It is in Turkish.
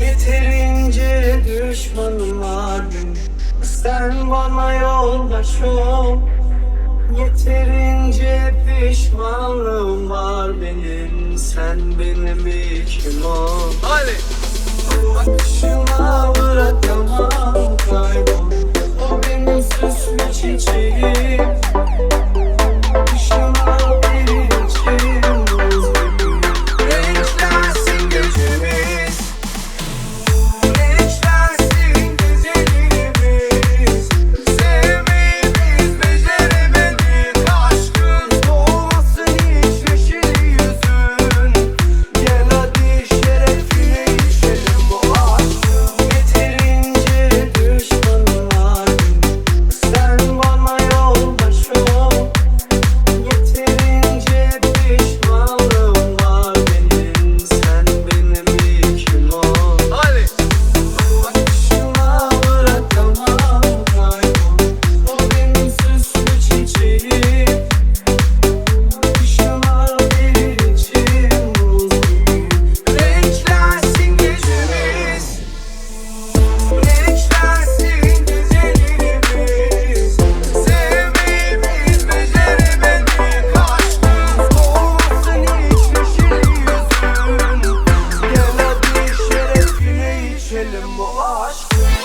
Yeterince düşmanım var. Benim Sen bana yoldaş ol. Yeterince pişmanlığım var benim. Sen benim ilkim ol. Hadi. Bakışına bırakamam kaybol. O benim süslü çiçeğim benim bu aşkım